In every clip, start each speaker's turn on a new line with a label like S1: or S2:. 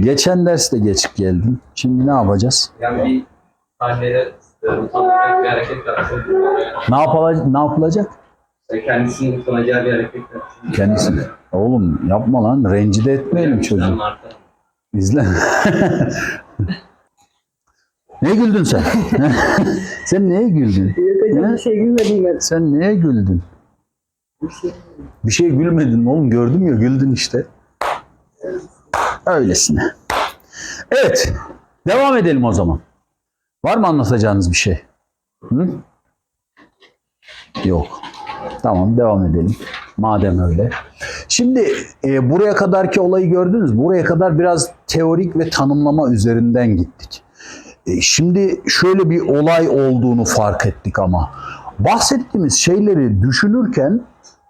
S1: Geçen derste geç geldin. Şimdi ne yapacağız?
S2: Yani bir hareket yapsın.
S1: Ne, yapala ne yapılacak?
S2: Kendisinin utanacağı bir hareket yapsın.
S1: Kendisi. Oğlum yapma lan. Rencide etmeyelim çocuğu. İzle. ne güldün sen? sen neye güldün?
S3: Yok hocam
S1: Ne?
S3: bir şey gülmedim ben.
S1: Sen neye güldün?
S3: Bir şey.
S1: Bir şey gülmedin mi oğlum? Gördüm ya güldün işte. Öylesine. Evet. Devam edelim o zaman. Var mı anlatacağınız bir şey? Hı? Yok. Tamam devam edelim. Madem öyle. Şimdi e, buraya kadarki olayı gördünüz. Buraya kadar biraz teorik ve tanımlama üzerinden gittik. E, şimdi şöyle bir olay olduğunu fark ettik ama bahsettiğimiz şeyleri düşünürken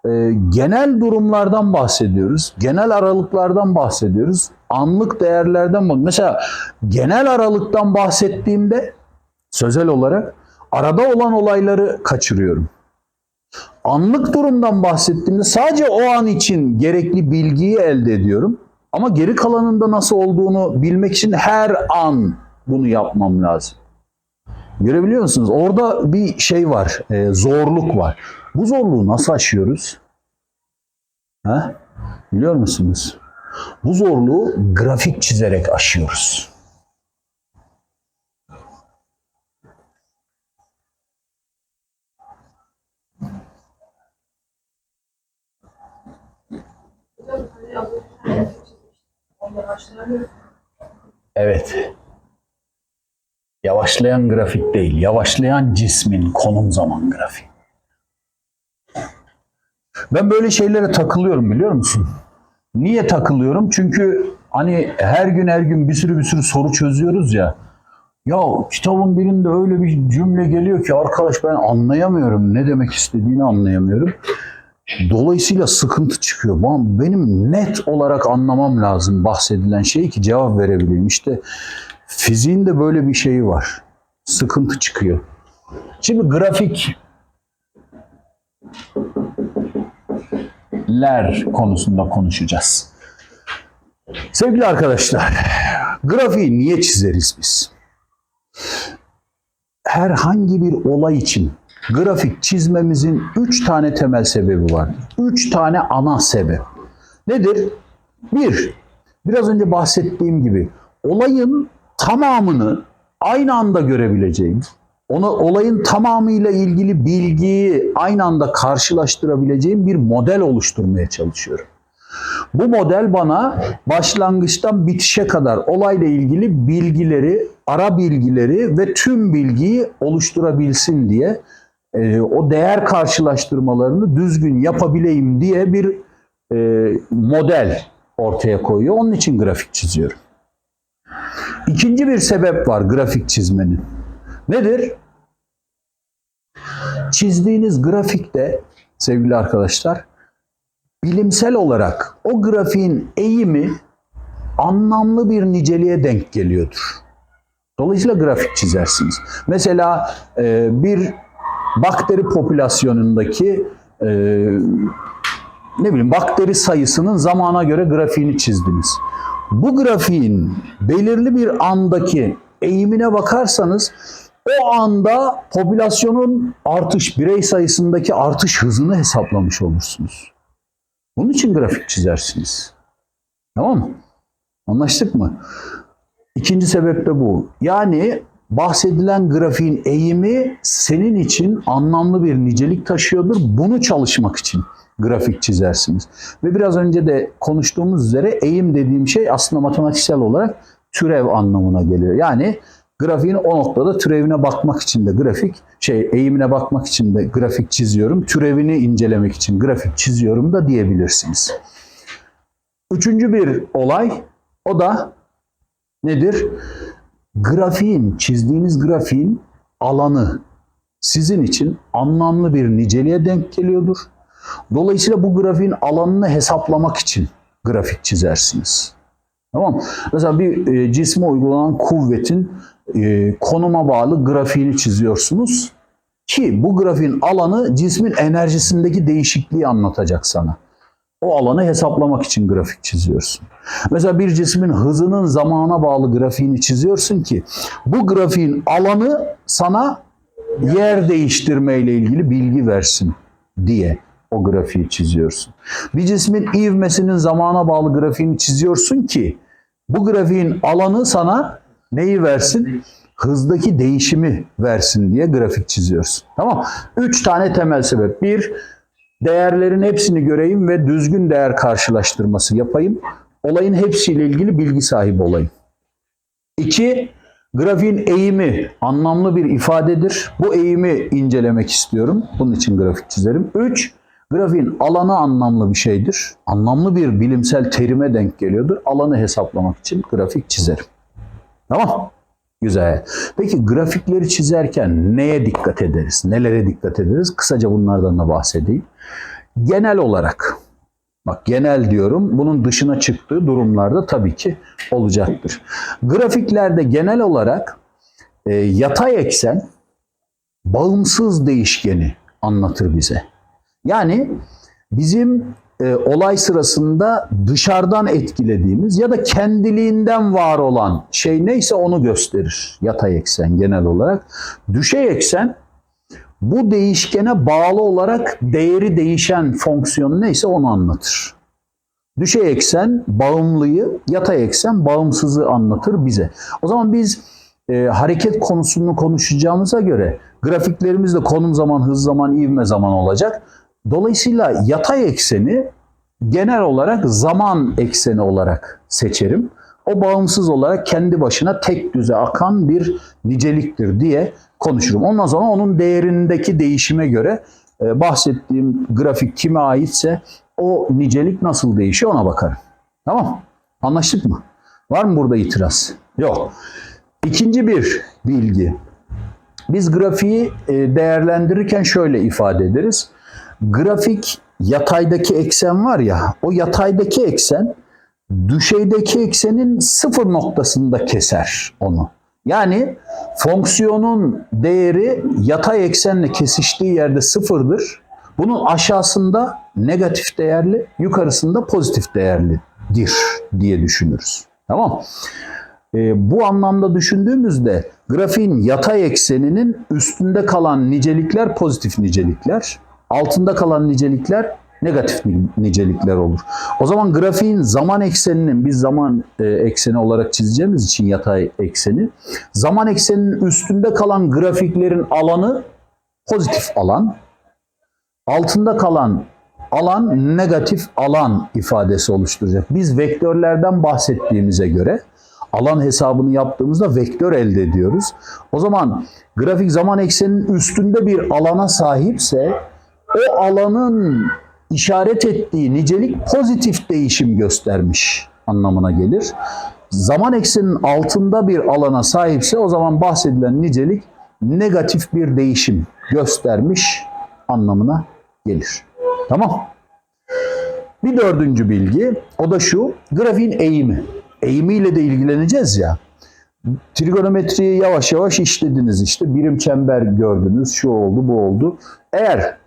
S1: e, genel durumlardan bahsediyoruz. Genel aralıklardan bahsediyoruz. Anlık değerlerden bahsediyoruz. Mesela genel aralıktan bahsettiğimde sözel olarak arada olan olayları kaçırıyorum. Anlık durumdan bahsettiğimde sadece o an için gerekli bilgiyi elde ediyorum. Ama geri kalanında nasıl olduğunu bilmek için her an bunu yapmam lazım. Görebiliyor musunuz? Orada bir şey var, e, zorluk var. Bu zorluğu nasıl aşıyoruz? Ha? Biliyor musunuz? Bu zorluğu grafik çizerek aşıyoruz. Evet. Yavaşlayan grafik değil, yavaşlayan cismin konum zaman grafiği. Ben böyle şeylere takılıyorum biliyor musun? Niye takılıyorum? Çünkü hani her gün her gün bir sürü bir sürü soru çözüyoruz ya. Ya kitabın birinde öyle bir cümle geliyor ki arkadaş ben anlayamıyorum. Ne demek istediğini anlayamıyorum. Dolayısıyla sıkıntı çıkıyor. Ben- Benim net olarak anlamam lazım bahsedilen şeyi ki cevap verebileyim. İşte fiziğin de böyle bir şeyi var. Sıkıntı çıkıyor. Şimdi grafik ler konusunda konuşacağız. Sevgili arkadaşlar, grafiği niye çizeriz biz? Herhangi bir olay için grafik çizmemizin üç tane temel sebebi var. Üç tane ana sebep. Nedir? Bir, biraz önce bahsettiğim gibi olayın tamamını aynı anda görebileceğim, ona olayın tamamıyla ilgili bilgiyi aynı anda karşılaştırabileceğim bir model oluşturmaya çalışıyorum. Bu model bana başlangıçtan bitişe kadar olayla ilgili bilgileri, ara bilgileri ve tüm bilgiyi oluşturabilsin diye e, o değer karşılaştırmalarını düzgün yapabileyim diye bir e, model ortaya koyuyor. Onun için grafik çiziyorum. İkinci bir sebep var grafik çizmenin. Nedir? Çizdiğiniz grafikte sevgili arkadaşlar bilimsel olarak o grafiğin eğimi anlamlı bir niceliğe denk geliyordur. Dolayısıyla grafik çizersiniz. Mesela e, bir bakteri popülasyonundaki e, ne bileyim bakteri sayısının zamana göre grafiğini çizdiniz. Bu grafiğin belirli bir andaki eğimine bakarsanız o anda popülasyonun artış, birey sayısındaki artış hızını hesaplamış olursunuz. Bunun için grafik çizersiniz. Tamam mı? Anlaştık mı? İkinci sebep de bu. Yani bahsedilen grafiğin eğimi senin için anlamlı bir nicelik taşıyordur. Bunu çalışmak için grafik çizersiniz. Ve biraz önce de konuştuğumuz üzere eğim dediğim şey aslında matematiksel olarak türev anlamına geliyor. Yani grafiğin o noktada türevine bakmak için de grafik, şey eğimine bakmak için de grafik çiziyorum. Türevini incelemek için grafik çiziyorum da diyebilirsiniz. Üçüncü bir olay o da nedir? Grafiğin, çizdiğiniz grafiğin alanı sizin için anlamlı bir niceliğe denk geliyordur. Dolayısıyla bu grafiğin alanını hesaplamak için grafik çizersiniz. Tamam? Mesela bir e, cisme uygulanan kuvvetin e, konuma bağlı grafiğini çiziyorsunuz ki bu grafiğin alanı cismin enerjisindeki değişikliği anlatacak sana. O alanı hesaplamak için grafik çiziyorsun. Mesela bir cismin hızının zamana bağlı grafiğini çiziyorsun ki bu grafiğin alanı sana yer değiştirme ile ilgili bilgi versin diye o grafiği çiziyorsun. Bir cismin ivmesinin zamana bağlı grafiğini çiziyorsun ki bu grafiğin alanı sana neyi versin? Hızdaki değişimi versin diye grafik çiziyorsun. Tamam. Üç tane temel sebep. Bir, değerlerin hepsini göreyim ve düzgün değer karşılaştırması yapayım. Olayın hepsiyle ilgili bilgi sahibi olayım. İki, grafiğin eğimi anlamlı bir ifadedir. Bu eğimi incelemek istiyorum. Bunun için grafik çizerim. Üç, grafiğin alanı anlamlı bir şeydir. Anlamlı bir bilimsel terime denk geliyordur. Alanı hesaplamak için grafik çizerim. Tamam. Güzel. Peki grafikleri çizerken neye dikkat ederiz? Nelere dikkat ederiz? Kısaca bunlardan da bahsedeyim. Genel olarak, bak genel diyorum, bunun dışına çıktığı durumlarda tabii ki olacaktır. Grafiklerde genel olarak e, yatay eksen bağımsız değişkeni anlatır bize. Yani bizim e, olay sırasında dışarıdan etkilediğimiz ya da kendiliğinden var olan şey neyse onu gösterir. Yatay eksen genel olarak. Düşey eksen bu değişkene bağlı olarak değeri değişen fonksiyon neyse onu anlatır. Düşey eksen bağımlıyı, yatay eksen bağımsızı anlatır bize. O zaman biz e, hareket konusunu konuşacağımıza göre grafiklerimizde konum zaman, hız zaman, ivme zaman olacak. Dolayısıyla yatay ekseni genel olarak zaman ekseni olarak seçerim. O bağımsız olarak kendi başına tek düze akan bir niceliktir diye konuşurum. Ondan sonra onun değerindeki değişime göre e, bahsettiğim grafik kime aitse o nicelik nasıl değişiyor ona bakarım. Tamam? Anlaştık mı? Var mı burada itiraz? Yok. İkinci bir bilgi. Biz grafiği e, değerlendirirken şöyle ifade ederiz. Grafik yataydaki eksen var ya, o yataydaki eksen düşeydeki eksenin sıfır noktasında keser onu. Yani fonksiyonun değeri yatay eksenle kesiştiği yerde sıfırdır. Bunun aşağısında negatif değerli, yukarısında pozitif değerlidir diye düşünürüz. Tamam e, bu anlamda düşündüğümüzde grafiğin yatay ekseninin üstünde kalan nicelikler pozitif nicelikler, altında kalan nicelikler negatif ni- nicelikler olur. O zaman grafiğin zaman ekseninin biz zaman e, ekseni olarak çizeceğimiz için yatay ekseni, zaman ekseninin üstünde kalan grafiklerin alanı pozitif alan, altında kalan alan negatif alan ifadesi oluşturacak. Biz vektörlerden bahsettiğimize göre alan hesabını yaptığımızda vektör elde ediyoruz. O zaman grafik zaman ekseninin üstünde bir alana sahipse o alanın işaret ettiği nicelik pozitif değişim göstermiş anlamına gelir. Zaman ekseninin altında bir alana sahipse o zaman bahsedilen nicelik negatif bir değişim göstermiş anlamına gelir. Tamam. Bir dördüncü bilgi o da şu grafiğin eğimi. Eğimiyle de ilgileneceğiz ya. Trigonometriyi yavaş yavaş işlediniz işte. Birim çember gördünüz. Şu oldu bu oldu. Eğer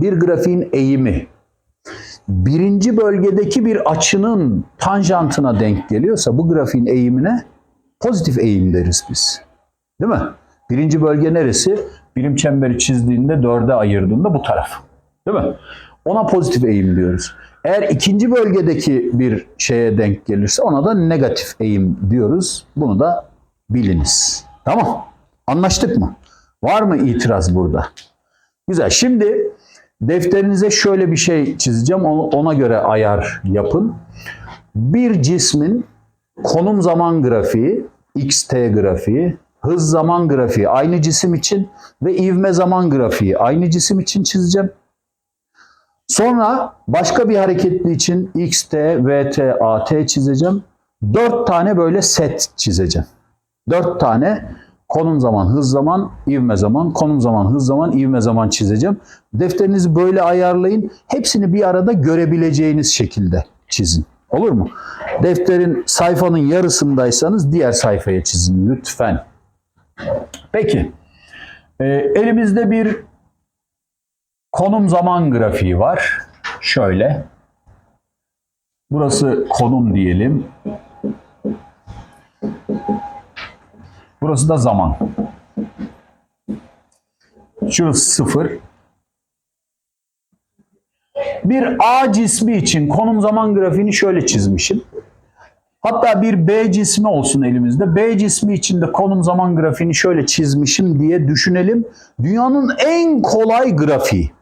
S1: bir grafiğin eğimi birinci bölgedeki bir açının tanjantına denk geliyorsa bu grafiğin eğimine pozitif eğim deriz biz. Değil mi? Birinci bölge neresi? Birim çemberi çizdiğinde dörde ayırdığında bu taraf. Değil mi? Ona pozitif eğim diyoruz. Eğer ikinci bölgedeki bir şeye denk gelirse ona da negatif eğim diyoruz. Bunu da biliniz. Tamam. Anlaştık mı? Var mı itiraz burada? Güzel. Şimdi defterinize şöyle bir şey çizeceğim. Ona göre ayar yapın. Bir cismin konum zaman grafiği, xt grafiği, hız zaman grafiği aynı cisim için ve ivme zaman grafiği aynı cisim için çizeceğim. Sonra başka bir hareketli için xt, vt, at çizeceğim. Dört tane böyle set çizeceğim. Dört tane konum zaman, hız zaman, ivme zaman, konum zaman, hız zaman, ivme zaman çizeceğim. Defterinizi böyle ayarlayın. Hepsini bir arada görebileceğiniz şekilde çizin. Olur mu? Defterin sayfanın yarısındaysanız diğer sayfaya çizin lütfen. Peki. Ee, elimizde bir konum zaman grafiği var. Şöyle. Burası konum diyelim. Burası da zaman. Şurası sıfır. Bir A cismi için konum zaman grafiğini şöyle çizmişim. Hatta bir B cismi olsun elimizde. B cismi için de konum zaman grafiğini şöyle çizmişim diye düşünelim. Dünyanın en kolay grafiği.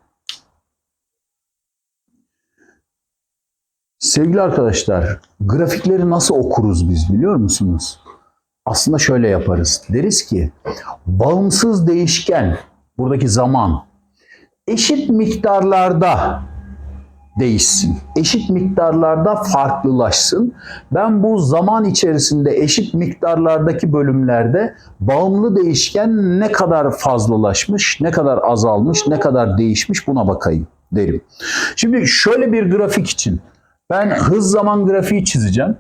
S1: Sevgili arkadaşlar, grafikleri nasıl okuruz biz biliyor musunuz? Aslında şöyle yaparız. Deriz ki bağımsız değişken, buradaki zaman eşit miktarlarda değişsin. Eşit miktarlarda farklılaşsın. Ben bu zaman içerisinde eşit miktarlardaki bölümlerde bağımlı değişken ne kadar fazlalaşmış, ne kadar azalmış, ne kadar değişmiş buna bakayım derim. Şimdi şöyle bir grafik için ben hız zaman grafiği çizeceğim.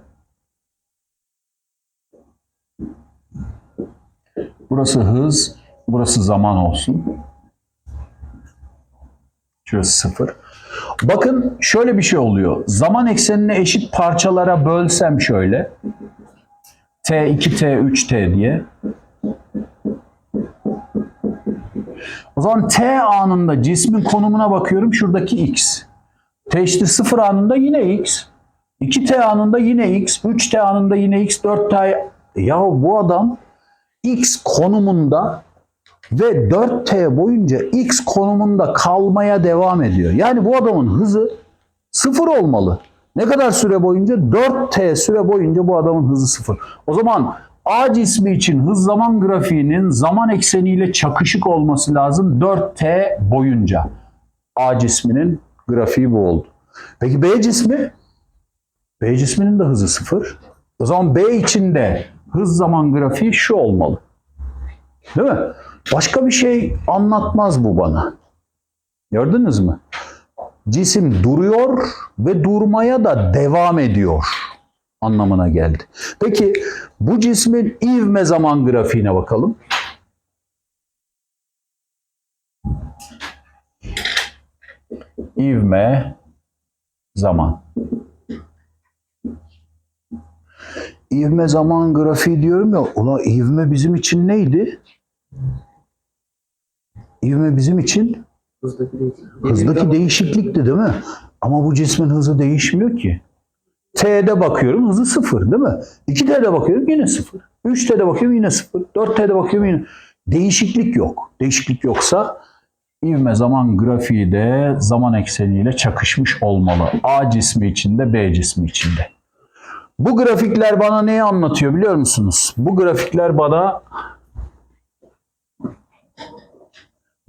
S1: Burası hız, burası zaman olsun. Şurası sıfır. Bakın şöyle bir şey oluyor. Zaman eksenini eşit parçalara bölsem şöyle. T2, T3, T diye. O zaman T anında cismin konumuna bakıyorum. Şuradaki X. T eşittir 0 anında yine X. 2T anında yine X. 3T anında yine X. 4T... Ya bu adam X konumunda ve 4T boyunca X konumunda kalmaya devam ediyor. Yani bu adamın hızı sıfır olmalı. Ne kadar süre boyunca? 4T süre boyunca bu adamın hızı sıfır. O zaman A cismi için hız zaman grafiğinin zaman ekseniyle çakışık olması lazım 4T boyunca. A cisminin grafiği bu oldu. Peki B cismi? B cisminin de hızı sıfır. O zaman B için de hız zaman grafiği şu olmalı. Değil mi? Başka bir şey anlatmaz bu bana. Gördünüz mü? Cisim duruyor ve durmaya da devam ediyor anlamına geldi. Peki bu cismin ivme zaman grafiğine bakalım. İvme zaman. İvme zaman grafiği diyorum ya, ulan ivme bizim için neydi? İvme bizim için
S3: Hızdaki değişiklik.
S1: hızdaki değişiklikti değil mi? Ama bu cismin hızı değişmiyor ki. T'de bakıyorum hızı sıfır değil mi? 2T'de bakıyorum yine sıfır. 3T'de bakıyorum yine sıfır. 4T'de bakıyorum yine. Değişiklik yok. Değişiklik yoksa ivme zaman grafiği de zaman ekseniyle çakışmış olmalı. A cismi içinde B cismi içinde. Bu grafikler bana neyi anlatıyor biliyor musunuz? Bu grafikler bana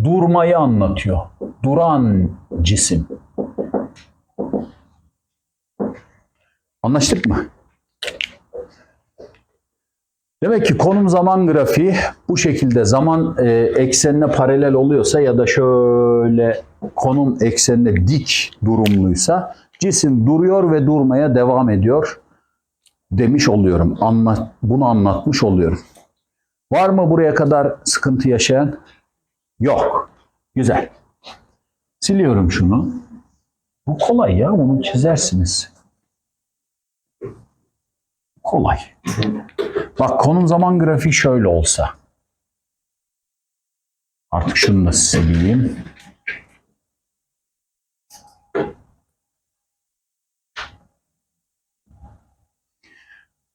S1: durmayı anlatıyor. Duran cisim. Anlaştık mı? Demek ki konum zaman grafiği bu şekilde zaman e, eksenine paralel oluyorsa ya da şöyle konum eksenine dik durumluysa cisim duruyor ve durmaya devam ediyor demiş oluyorum. Anla, bunu anlatmış oluyorum. Var mı buraya kadar sıkıntı yaşayan? Yok. Güzel. Siliyorum şunu. Bu kolay ya. Bunu çizersiniz. Kolay. Bak konum zaman grafiği şöyle olsa. Artık şunu da sileyim.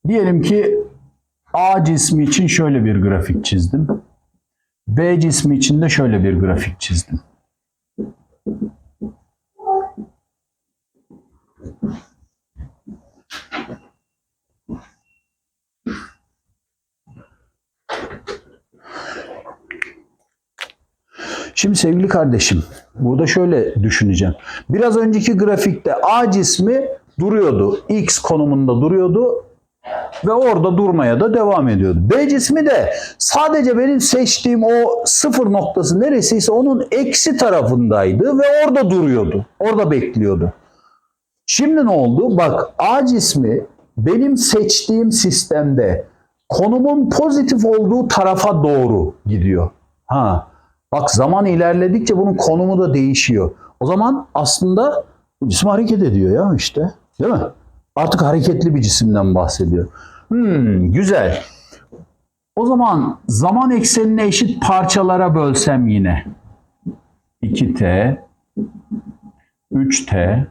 S1: Diyelim ki A cismi için şöyle bir grafik çizdim. B cismi için de şöyle bir grafik çizdim. Şimdi sevgili kardeşim, burada şöyle düşüneceğim. Biraz önceki grafikte A cismi duruyordu. X konumunda duruyordu ve orada durmaya da devam ediyordu. B cismi de sadece benim seçtiğim o sıfır noktası neresiyse onun eksi tarafındaydı ve orada duruyordu. Orada bekliyordu. Şimdi ne oldu? Bak A cismi benim seçtiğim sistemde konumun pozitif olduğu tarafa doğru gidiyor. Ha. Bak zaman ilerledikçe bunun konumu da değişiyor. O zaman aslında cisim hareket ediyor ya işte. Değil mi? Artık hareketli bir cisimden bahsediyor. Hmm, güzel. O zaman zaman eksenini eşit parçalara bölsem yine. 2t, 3t,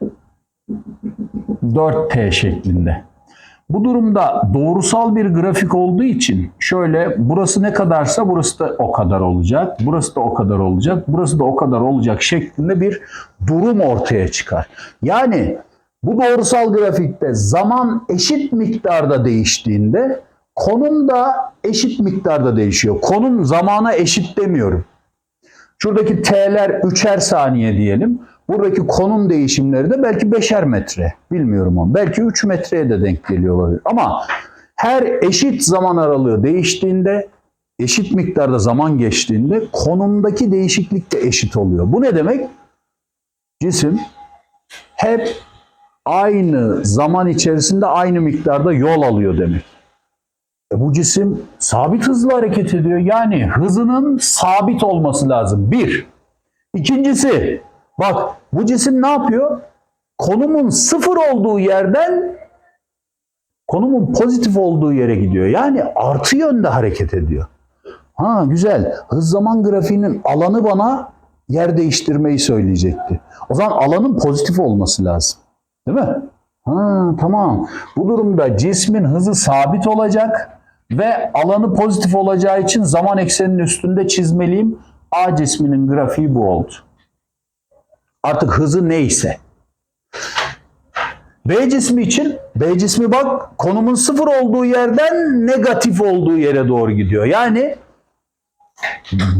S1: 4t şeklinde. Bu durumda doğrusal bir grafik olduğu için şöyle burası ne kadarsa burası da o kadar olacak. Burası da o kadar olacak. Burası da o kadar olacak şeklinde bir durum ortaya çıkar. Yani bu doğrusal grafikte zaman eşit miktarda değiştiğinde konum da eşit miktarda değişiyor. Konum zamana eşit demiyorum. Şuradaki t'ler 3'er saniye diyelim. Buradaki konum değişimleri de belki 5'er metre. Bilmiyorum onu. Belki 3 metreye de denk geliyor olabilir. Ama her eşit zaman aralığı değiştiğinde, eşit miktarda zaman geçtiğinde konumdaki değişiklik de eşit oluyor. Bu ne demek? Cisim hep aynı zaman içerisinde aynı miktarda yol alıyor demek. E bu cisim sabit hızla hareket ediyor. Yani hızının sabit olması lazım. Bir. İkincisi, bak bu cisim ne yapıyor? Konumun sıfır olduğu yerden konumun pozitif olduğu yere gidiyor. Yani artı yönde hareket ediyor. Ha güzel. Hız zaman grafiğinin alanı bana yer değiştirmeyi söyleyecekti. O zaman alanın pozitif olması lazım. Değil mi? Ha tamam. Bu durumda cismin hızı sabit olacak ve alanı pozitif olacağı için zaman ekseninin üstünde çizmeliyim. A cisminin grafiği bu oldu. Artık hızı neyse. B cismi için B cismi bak konumun sıfır olduğu yerden negatif olduğu yere doğru gidiyor. Yani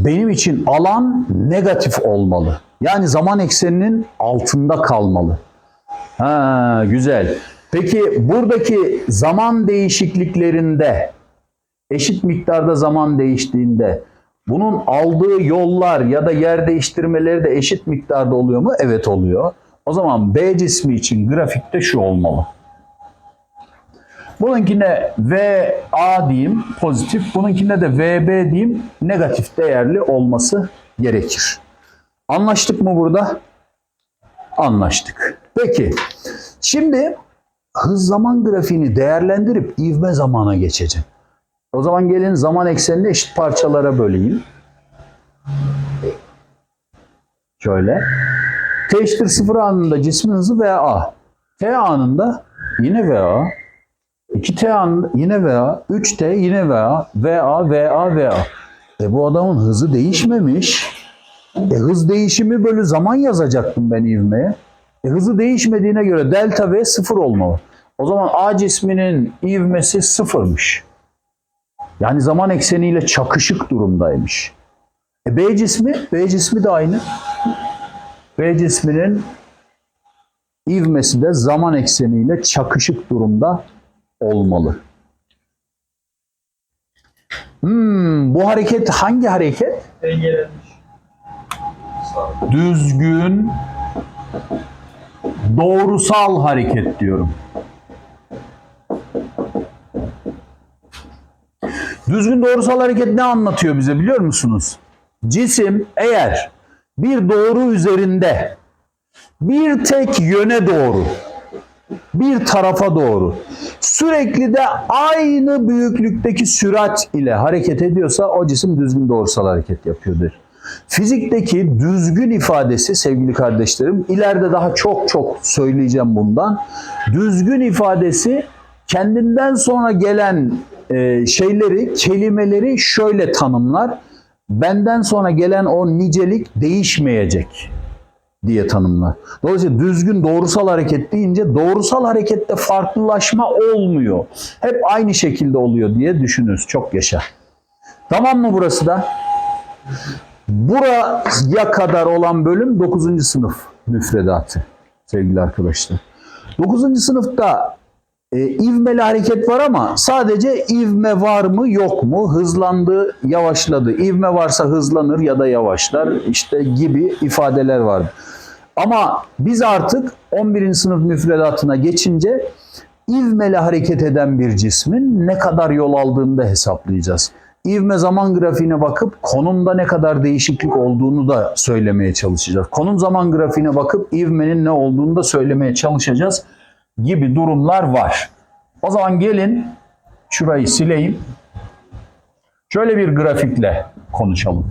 S1: benim için alan negatif olmalı. Yani zaman ekseninin altında kalmalı. Ha güzel. Peki buradaki zaman değişikliklerinde eşit miktarda zaman değiştiğinde bunun aldığı yollar ya da yer değiştirmeleri de eşit miktarda oluyor mu? Evet oluyor. O zaman B cismi için grafikte şu olmalı. Bununkine VA diyeyim pozitif, bununkine de VB diyeyim negatif değerli olması gerekir. Anlaştık mı burada? Anlaştık. Peki, şimdi hız zaman grafiğini değerlendirip ivme zamana geçeceğim. O zaman gelin zaman eksenini eşit parçalara böleyim. Şöyle. T eşittir 0 anında cismin hızı VA. T anında yine VA. 2T anında yine VA. 3T yine VA. VA, VA, VA. E bu adamın hızı değişmemiş. E hız değişimi bölü zaman yazacaktım ben ivmeye. E hızı değişmediğine göre delta V sıfır olmalı. O zaman A cisminin ivmesi sıfırmış. Yani zaman ekseniyle çakışık durumdaymış. E B cismi, B cismi de aynı. B cisminin ivmesi de zaman ekseniyle çakışık durumda olmalı. Hmm, bu hareket hangi hareket?
S2: Dengelenmiş.
S1: Düzgün, doğrusal hareket diyorum. Düzgün doğrusal hareket ne anlatıyor bize biliyor musunuz? Cisim eğer bir doğru üzerinde bir tek yöne doğru, bir tarafa doğru sürekli de aynı büyüklükteki sürat ile hareket ediyorsa o cisim düzgün doğrusal hareket yapıyordur. Fizikteki düzgün ifadesi sevgili kardeşlerim ileride daha çok çok söyleyeceğim bundan. Düzgün ifadesi kendinden sonra gelen e, şeyleri, kelimeleri şöyle tanımlar. Benden sonra gelen o nicelik değişmeyecek diye tanımlar. Dolayısıyla düzgün doğrusal hareket deyince doğrusal harekette farklılaşma olmuyor. Hep aynı şekilde oluyor diye düşünürüz. Çok yaşa. Tamam mı burası da? Buraya kadar olan bölüm 9. sınıf müfredatı sevgili arkadaşlar. 9. sınıfta e, ivmeli hareket var ama sadece ivme var mı yok mu? Hızlandı, yavaşladı. İvme varsa hızlanır ya da yavaşlar işte gibi ifadeler var. Ama biz artık 11. sınıf müfredatına geçince ivmeli hareket eden bir cismin ne kadar yol aldığını da hesaplayacağız. İvme zaman grafiğine bakıp konumda ne kadar değişiklik olduğunu da söylemeye çalışacağız. Konum zaman grafiğine bakıp ivmenin ne olduğunu da söylemeye çalışacağız. gibi durumlar var. O zaman gelin şurayı sileyim. Şöyle bir grafikle konuşalım.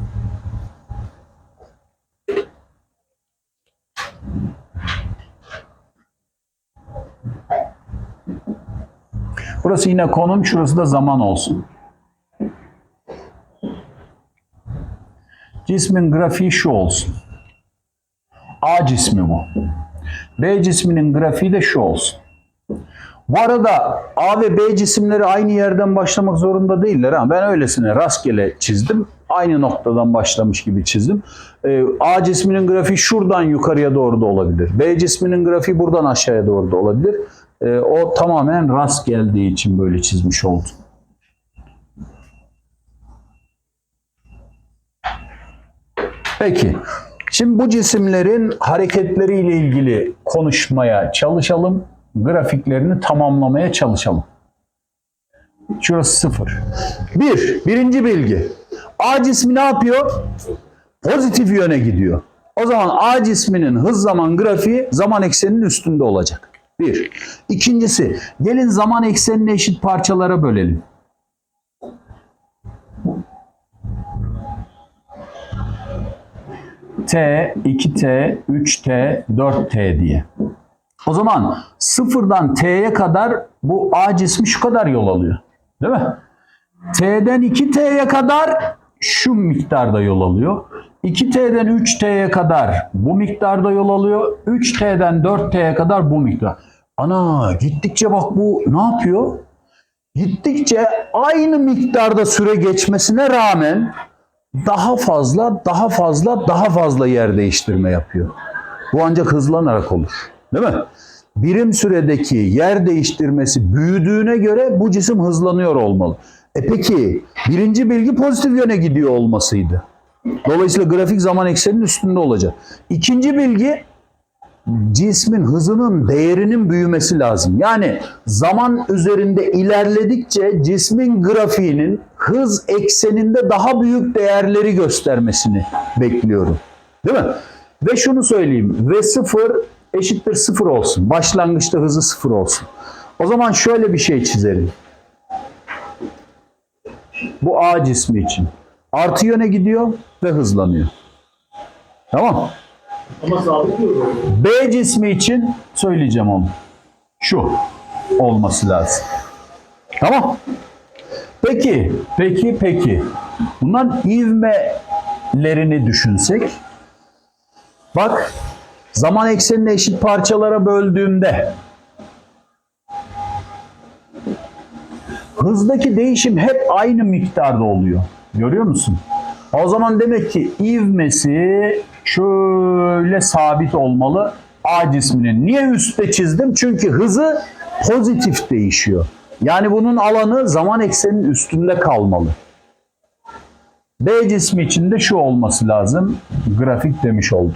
S1: Burası yine konum, şurası da zaman olsun. Cismin grafiği şu olsun. A cismi bu. B cisminin grafiği de şu olsun. Bu arada A ve B cisimleri aynı yerden başlamak zorunda değiller. Ha. Ben öylesine rastgele çizdim. Aynı noktadan başlamış gibi çizdim. Ee, A cisminin grafiği şuradan yukarıya doğru da olabilir. B cisminin grafiği buradan aşağıya doğru da olabilir. Ee, o tamamen rast geldiği için böyle çizmiş oldum. Peki. Şimdi bu cisimlerin hareketleriyle ilgili konuşmaya çalışalım. Grafiklerini tamamlamaya çalışalım. Şurası sıfır. Bir, birinci bilgi. A cismi ne yapıyor? Pozitif yöne gidiyor. O zaman A cisminin hız zaman grafiği zaman ekseninin üstünde olacak. Bir. İkincisi, gelin zaman eksenini eşit parçalara bölelim. T, 2T, 3T, 4T diye. O zaman sıfırdan T'ye kadar bu A cismi şu kadar yol alıyor. Değil mi? T'den 2T'ye kadar şu miktarda yol alıyor. 2T'den 3T'ye kadar bu miktarda yol alıyor. 3T'den 4T'ye kadar bu miktar. Ana gittikçe bak bu ne yapıyor? Gittikçe aynı miktarda süre geçmesine rağmen daha fazla, daha fazla, daha fazla yer değiştirme yapıyor. Bu ancak hızlanarak olur. Değil mi? Birim süredeki yer değiştirmesi büyüdüğüne göre bu cisim hızlanıyor olmalı. E peki birinci bilgi pozitif yöne gidiyor olmasıydı. Dolayısıyla grafik zaman ekseninin üstünde olacak. İkinci bilgi cismin hızının değerinin büyümesi lazım. Yani zaman üzerinde ilerledikçe cismin grafiğinin hız ekseninde daha büyük değerleri göstermesini bekliyorum. Değil mi? Ve şunu söyleyeyim. V0 eşittir 0 olsun. Başlangıçta hızı 0 olsun. O zaman şöyle bir şey çizelim. Bu A cismi için. Artı yöne gidiyor ve hızlanıyor. Tamam
S3: Ama
S1: B cismi için söyleyeceğim onu. Şu olması lazım. Tamam. Peki, peki, peki. Bunların ivmelerini düşünsek. Bak, zaman eksenini eşit parçalara böldüğümde hızdaki değişim hep aynı miktarda oluyor. Görüyor musun? O zaman demek ki ivmesi şöyle sabit olmalı A cisminin. Niye üstte çizdim? Çünkü hızı pozitif değişiyor. Yani bunun alanı zaman ekseninin üstünde kalmalı. B cismi için de şu olması lazım. Grafik demiş oldum.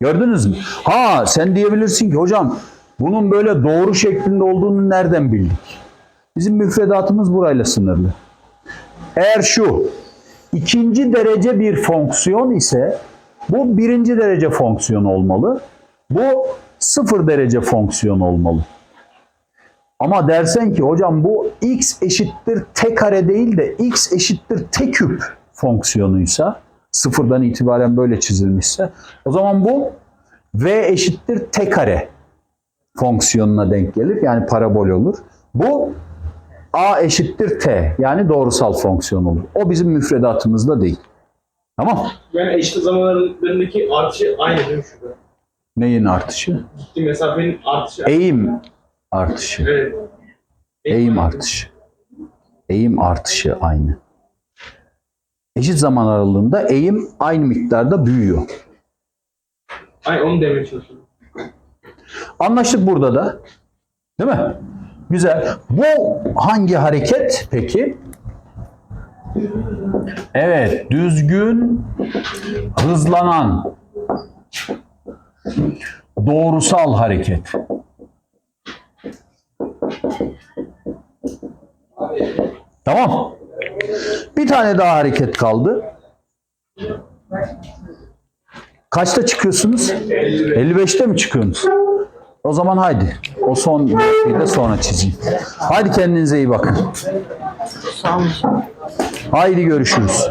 S1: Gördünüz mü? Ha sen diyebilirsin ki hocam bunun böyle doğru şeklinde olduğunu nereden bildik? Bizim müfredatımız burayla sınırlı. Eğer şu ikinci derece bir fonksiyon ise bu birinci derece fonksiyon olmalı. Bu sıfır derece fonksiyon olmalı. Ama dersen ki hocam bu x eşittir t kare değil de x eşittir t küp fonksiyonuysa sıfırdan itibaren böyle çizilmişse o zaman bu v eşittir t kare fonksiyonuna denk gelir. Yani parabol olur. Bu a eşittir t yani doğrusal fonksiyon olur. O bizim müfredatımızda değil. Tamam.
S3: Yani eşit zamanlarındaki artışı aynı değil mi şurada?
S1: Neyin artışı?
S3: Gittiği mesafenin artışı.
S1: Eğim artışı.
S3: Evet.
S1: Eğim artışı. Eğim artışı aynı. Eşit zaman aralığında eğim aynı miktarda büyüyor.
S3: Ay onu demeye çalışıyorum.
S1: Anlaştık burada da. Değil mi? Güzel. Bu hangi hareket peki? Evet, düzgün, hızlanan, doğrusal hareket. Tamam. Bir tane daha hareket kaldı. Kaçta çıkıyorsunuz? 55'te mi çıkıyorsunuz? O zaman haydi. O son grafiği de sonra çizeyim. Haydi kendinize iyi bakın.
S4: Sağ olun.
S1: Haydi görüşürüz.